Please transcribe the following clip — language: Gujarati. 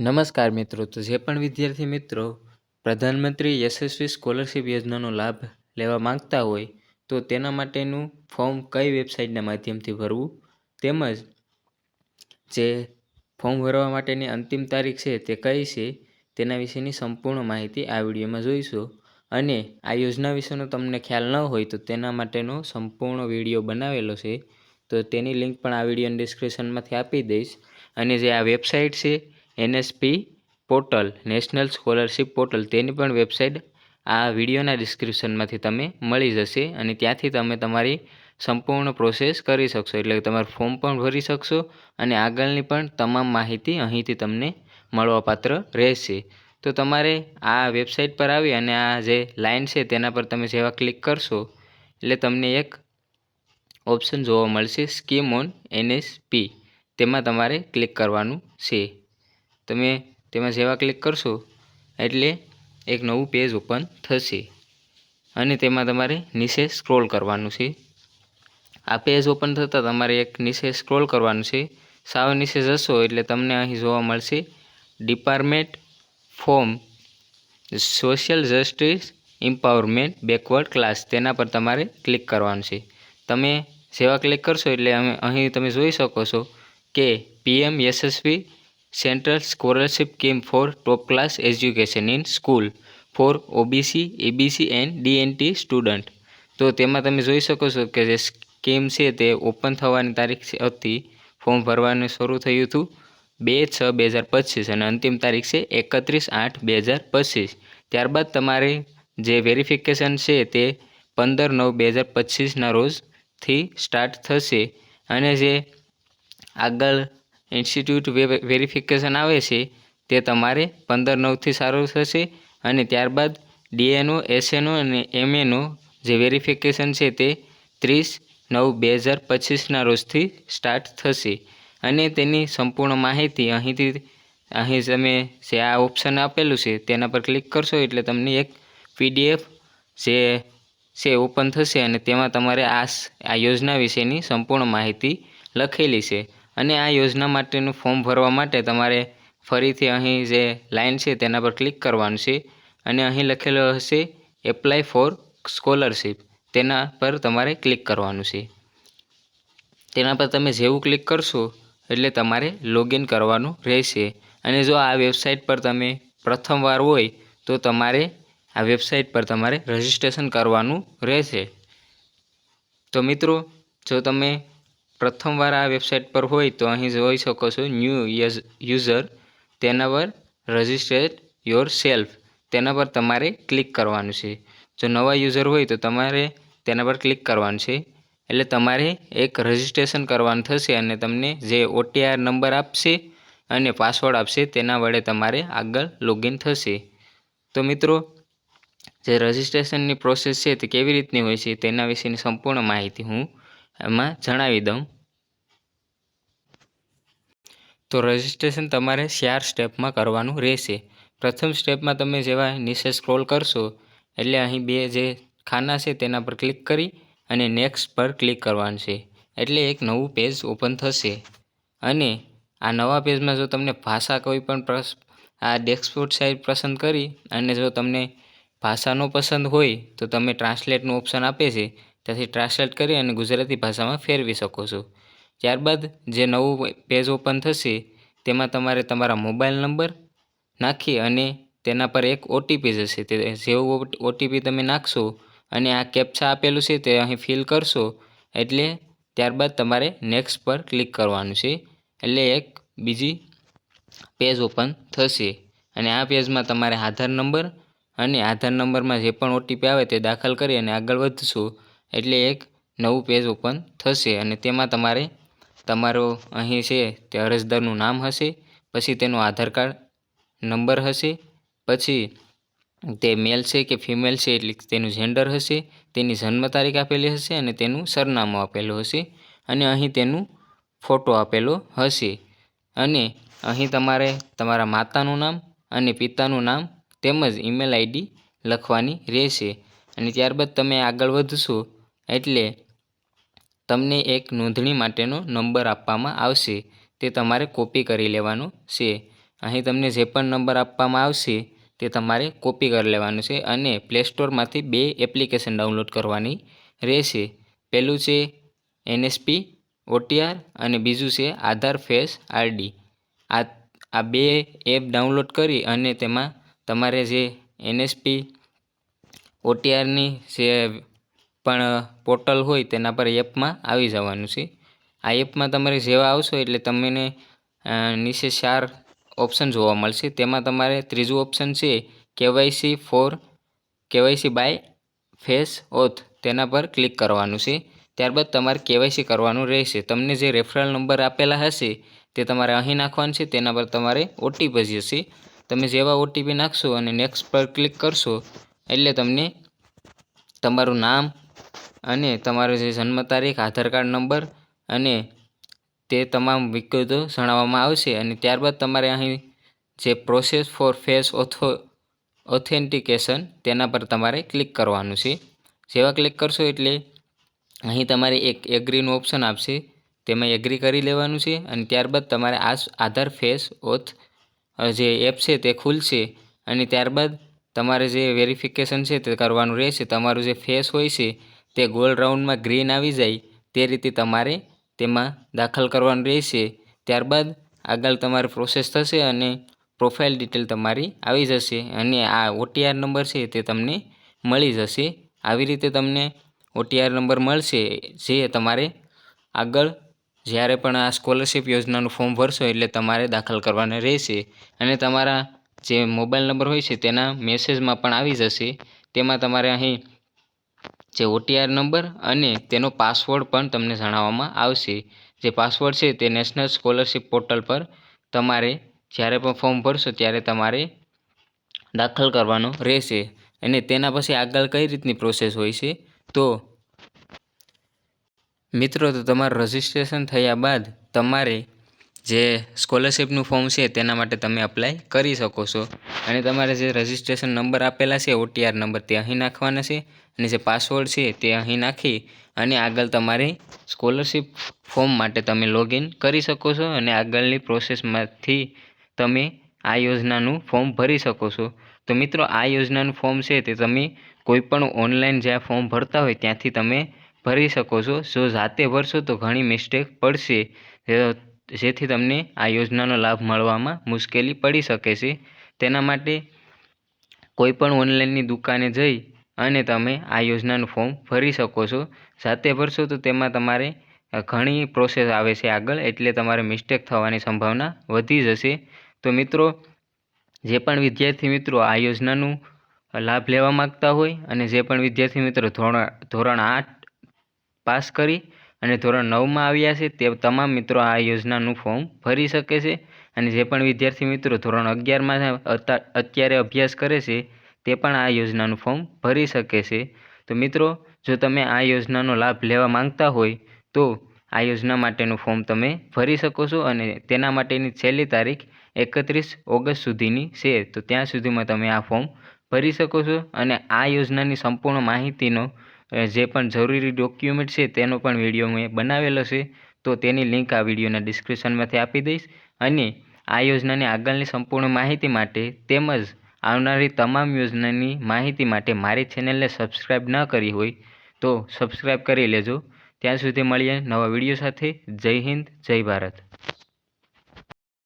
નમસ્કાર મિત્રો, તો જે પણ વિદ્યાર્થી મિત્રો પ્રધાનમંત્રી યશસ્વી સ્કોલરશિપ યોજનાનો લાભ લેવા માંગતા હોય, તો તેના માટેનું ફોર્મ કઈ વેબસાઇટના માધ્યમથી ભરવું? તેમજ જે ફોર્મ ભરવા માટેની અંતિમ તારીખ છે તે કઈ છે, તેના વિશેની સંપૂર્ણ માહિતી આ વિડીયોમાં જોઈશું. અને આ યોજના વિશેનો તમને ખ્યાલ ન હોય તો તેના માટેનો સંપૂર્ણ વીડિયો બનાવેલો છે, તો તેની લિંક પણ આ વિડીયોની ડિસ્ક્રિપ્શનમાંથી આપી દઈશ. અને જે આ વેબસાઇટ છે NSP portal, national scholarship portal, તેની પણ વેબસાઇટ આ વિડીયોના ડિસ્ક્રિપ્શનમાંથી તમે મળી જશે અને ત્યાંથી તમે તમારી સંપૂર્ણ પ્રોસેસ કરી શકશો. એટલે તમારું ફોર્મ પણ ભરી શકશો અને આગળની પણ તમામ માહિતી અહીંથી તમને મળવાપાત્ર રહેશે. તો તમારે આ વેબસાઇટ પર આવી અને આ જે લાઇન છે તેના પર તમે જેવા ક્લિક કરશો, એટલે તમને એક ઓપ્શન જોવા મળશે, સ્કીમ ઓન એનએસપી. તેમાં તમારે ક્લિક કરવાનું છે. તમે તેમાં જેવા ક્લિક કરશો, એટલે એક નવું પેજ ઓપન થશે. અને તેમાં તમારે નીચે સ્ક્રોલ કરવાનું છે. આ પેજ ઓપન થતાં તમારે એક નીચે સ્ક્રોલ કરવાનું છે. સાવ નીચે જશો એટલે તમને અહીં જોવા મળશે department form social justice empowerment backward class તેના પર તમારે ક્લિક કરવાનું છે. તમે જેવા ક્લિક કરશો એટલે અમે અહીં તમે જોઈ શકો છો કે PM Yashasvi central scholarship scheme for top class education in school for OBC ABC and DNT student તો તેમાં તમે જોઈ શકો છો કે જે સ્કીમ છે તે ઓપન થવાની તારીખ હતી ફોર્મ ભરવાનું શરૂ થયું હતું બે છ બે હજાર પચીસ અને અંતિમ તારીખ છે એકત્રીસ આઠ બે હજાર પચીસ. ત્યારબાદ તમારે જે વેરિફિકેશન છે તે પંદર નવ બે હજાર પચીસના રોજથી સ્ટાર્ટ થશે અને જે આગળ ઇન્સ્ટિટ્યૂટ વેરિફિકેશન આવે છે, તે તમારે પંદર નવથી સારું થશે અને ત્યારબાદ ડીએનઓ, એસએનઓ અને એમએનો જે વેરિફિકેશન છે તે ત્રીસ નવ બે હજાર પચીસના રોજથી સ્ટાર્ટ થશે. અને તેની સંપૂર્ણ માહિતી અહીંથી, અહીં તમે જે આ ઓપ્શન આપેલું છે તેના પર ક્લિક કરશો એટલે તમને એક પીડીએફ જે છે ઓપન થશે અને તેમાં તમારે આ આ યોજના વિશેની સંપૂર્ણ માહિતી લખેલી છે. અને આ યોજના માટેનું ફોર્મ ભરવા માટે તમારે ફરીથી અહીં જે લાઇન છે તેના પર ક્લિક કરવાનું છે અને અહીં લખેલો હશે એપ્લાય ફોર સ્કોલરશીપ. તેના પર તમારે ક્લિક કરવાનું છે. તેના પર તમે જેવું ક્લિક કરશો એટલે તમારે લોગિન કરવાનું રહેશે. અને જો આ વેબસાઇટ પર તમે પ્રથમવાર હોય તો તમારે આ વેબસાઇટ પર તમારે રજિસ્ટ્રેશન કરવાનું રહેશે. તો મિત્રો, જો તમે પ્રથમવાર આ વેબસાઇટ પર હોય તો અહીં જોઈ શકો છો ન્યૂ યુઝર, તેના પર રજિસ્ટ્રેટ યોર સેલ્ફ તેના પર તમારે ક્લિક કરવાનું છે. જો નવા યુઝર હોય તો તમારે તેના પર ક્લિક કરવાનું છે. એટલે તમારે એક રજિસ્ટ્રેશન કરવાનું થશે અને તમને જે ઓટીઆર નંબર આપશે અને પાસવર્ડ આપશે તેના વડે તમારે આગળ લોગિન થશે. તો મિત્રો, જે રજિસ્ટ્રેશનની પ્રોસેસ છે તે કેવી રીતની હોય છે તેના વિશેની સંપૂર્ણ માહિતી હું એમાં જણાવી દઉં. તો રજિસ્ટ્રેશન તમારે ચાર સ્ટેપમાં કરવાનું રહેશે. પ્રથમ સ્ટેપમાં તમે જેવા નીચે સ્ક્રોલ કરશો, એટલે અહીં બે જે ખાના છે તેના પર ક્લિક કરી અને નેક્સ્ટ પર ક્લિક કરવાનું છે. એટલે એક નવું પેજ ઓપન થશે. અને આ નવા પેજમાં જો તમને ભાષા કોઈ પણ આ ડેસ્કબોર્ડ સાઇડ પસંદ કરી અને જો તમને ભાષાનો પસંદ હોય, તો તમે ટ્રાન્સલેટનું ઓપ્શન આપે છે. ત્યાંથી ટ્રાન્સલેટ કરી અને ગુજરાતી ભાષામાં ફેરવી શકો છો. ત્યારબાદ જે નવું પેજ ઓપન થશે, તેમાં તમારે તમારા મોબાઈલ નંબર નાખી અને તેના પર એક ઓટીપી જશે. તે જેવું ઓટીપી તમે નાખશો અને આ કેપ્ચા આપેલું છે તે અહીં ફિલ કરશો, એટલે ત્યારબાદ તમારે નેક્સ્ટ પર ક્લિક કરવાનું છે. એટલે એક બીજી પેજ ઓપન થશે. અને આ પેજમાં તમારે આધાર નંબર અને આધાર નંબરમાં જે પણ ઓટીપી આવે તે દાખલ કરી અને આગળ વધશો. એટલે એક નવું પેજ ઓપન થશે અને તેમાં તમારે તમારો અહીં છે તે અરજદારનું નામ હશે, પછી તેનો આધાર કાર્ડ નંબર હશે, પછી તે મેલ છે કે ફિમેલ છે એટલે તેનું જેન્ડર હશે, તેની જન્મ તારીખ આપેલી હશે અને તેનું સરનામું આપેલું હશે અને અહીં તેનું ફોટો આપેલો હશે. અને અહીં તમારે તમારા માતાનું નામ અને પિતાનું નામ તેમજ ઈમેલ આઈડી લખવાની રહેશે. અને ત્યારબાદ તમે આગળ વધશો એટલે તમને એક નોંધણી માટેનો નંબર આપવામાં આવશે. તે તમારે કોપી કરી લેવાનો છે. અહીં તમને જે પણ નંબર આપવામાં આવશે, તે તમારે કોપી કરી લેવાનું છે અને પ્લે સ્ટોરમાંથી બે એપ્લિકેશન ડાઉનલોડ કરવાની રહેશે. પહેલું છે એનએસપી ઓટીઆર અને બીજું છે આધાર ફેસ આરડી આ આ બે એપ ડાઉનલોડ કરી અને તેમાં તમારે જે એનએસપી ઓટીઆરની જે પણ પોર્ટલ હોય તેના પર એપમાં આવી જવાનું છે. આ એપમાં તમારે જેવા આવશો એટલે તમને નીચે ચાર ઓપ્શન જોવા મળશે. તેમાં તમારે ત્રીજું ઓપ્શન છે, KYC for, KYC by, face, auth તેના પર ક્લિક કરવાનું છે. ત્યારબાદ તમારે કેવાયસી કરવાનું રહેશે. તમને જે રેફરલ નંબર આપેલા હશે, તે તમારે અહીં નાખવાનું છે. તેના પર તમારે ઓટીપી જશે. તમે જેવા ઓટીપી નાખશો અને નેક્સ્ટ પર ક્લિક કરશો, એટલે તમને તમારું નામ અને તમારો જે જન્મ તારીખ, આધાર કાર્ડ નંબર અને તે તમામ વિગતો જણાવવામાં આવશે અને ત્યારબાદ તમારે અહીં જે process for face auth authentication તેના પર તમારે ક્લિક કરવાનું છે. જેવા ક્લિક કરશો એટલે અહીં તમારે એક એગ્રીનું ઓપ્શન આપશે, તેમાં એગ્રી કરી લેવાનું છે અને ત્યારબાદ તમારે આ આધાર ફેસ ઓથ જે એપ છે તે ખુલશે અને ત્યારબાદ તમારે જે વેરિફિકેશન છે તે કરવાનું રહેશે. તમારું જે ફેસ હોય છે તે ગોલ રાઉન્ડમાં ગ્રીન આવી જાય, તે રીતે તમારે તેમાં દાખલ કરવાનું રહેશે. ત્યારબાદ આગળ તમારી પ્રોસેસ થશે અને પ્રોફાઇલ ડિટેલ તમારી આવી જશે અને આ ઓટીઆર નંબર છે તે તમને મળી જશે. આવી રીતે તમને ઓટીઆર નંબર મળશે, જે તમારે આગળ જ્યારે પણ આ સ્કોલરશિપ યોજનાનું ફોર્મ ભરશો એટલે તમારે દાખલ કરવાના રહેશે. અને તમારા જે મોબાઈલ નંબર હોય છે તેના મેસેજમાં પણ આવી જશે. તેમાં તમારે અહીં જે ઓટીઆર નંબર અને તેનો પાસવર્ડ પણ તમને જણાવવામાં આવશે. જે પાસવર્ડ છે તે નેશનલ સ્કોલરશિપ પોર્ટલ પર તમારે જ્યારે પણ ફોર્મ ભરશો ત્યારે તમારે દાખલ કરવાનો રહેશે અને તેના પછી આગળ કઈ રીતની પ્રોસેસ હોય છે? તો મિત્રો, તો તમારું રજિસ્ટ્રેશન થયા બાદ તમારે જે સ્કોલરશિપનું ફોર્મ છે તેના માટે તમે અપ્લાય કરી શકો છો. અને તમારે જે રજિસ્ટ્રેશન નંબર આપેલા છે ઓટીઆર નંબર તે અહીં નાખવાના છે. અને જે પાસવર્ડ છે તે અહીં નાખી અને આગળ તમારે સ્કોલરશિપ ફોર્મ માટે તમે લોગિન કરી શકો છો અને આગળની પ્રોસેસમાંથી તમે આ યોજનાનું ફોર્મ ભરી શકો છો. તો મિત્રો, આ યોજનાનું ફોર્મ છે તે તમે કોઈ પણ ઓનલાઈન જ્યાં ફોર્મ ભરતા હોય ત્યાંથી તમે ભરી શકો છો. જો જાતે ભરશો તો ઘણી મિસ્ટેક પડશે. જેથી તમને આ યોજનાનો લાભ મળવામાં મુશ્કેલી પડી શકે છે. તેના માટે કોઈપણ ઓનલાઈનની દુકાને જઈ અને તમે આ યોજનાનું ફોર્મ ભરી શકો છો. જાતે ભરશો તો તેમાં તમારે ઘણી પ્રોસેસ આવે છે આગળ, એટલે તમારે મિસ્ટેક થવાની સંભાવના વધી જશે. તો મિત્રો, જે પણ વિદ્યાર્થી મિત્રો આ યોજનાનું લાભ લેવા માગતા હોય અને જે પણ વિદ્યાર્થી મિત્રો ધોરણ ધોરણ આઠ પાસ કરી અને ધોરણ નવમાં આવ્યા છે, તે તમામ મિત્રો આ યોજનાનું ફોર્મ ભરી શકે છે. અને જે પણ વિદ્યાર્થી મિત્રો ધોરણ અગિયારમાં અતા- અત્યારે અભ્યાસ કરે છે, તે પણ આ યોજનાનું ફોર્મ ભરી શકે છે. તો મિત્રો, જો તમે આ યોજનાનો લાભ લેવા માંગતા હોય, તો આ યોજના માટેનું ફોર્મ તમે ભરી શકો છો અને તેના માટેની છેલ્લી તારીખ એકત્રીસ ઓગસ્ટ સુધીની છે. તો ત્યાં સુધીમાં તમે આ ફોર્મ ભરી શકો છો અને આ યોજનાની સંપૂર્ણ માહિતીનો જે પણ જરૂરી ડોક્યુમેન્ટ છે, તેનો પણ વીડિયો મેં બનાવેલો છે, તો તેની લિંક આ વિડીયોના ડિસ્ક્રિપ્શનમાંથી આપી દઈશ. અને આ યોજનાની આગળની સંપૂર્ણ માહિતી માટે તેમજ આવનારી તમામ યોજનાની માહિતી માટે મારી ચેનલને સબસ્ક્રાઈબ ન કરી હોય, તો સબસ્ક્રાઈબ કરી લેજો. ત્યાં સુધી મળીએ નવા વીડિયો સાથે. જય હિન્દ, જય ભારત.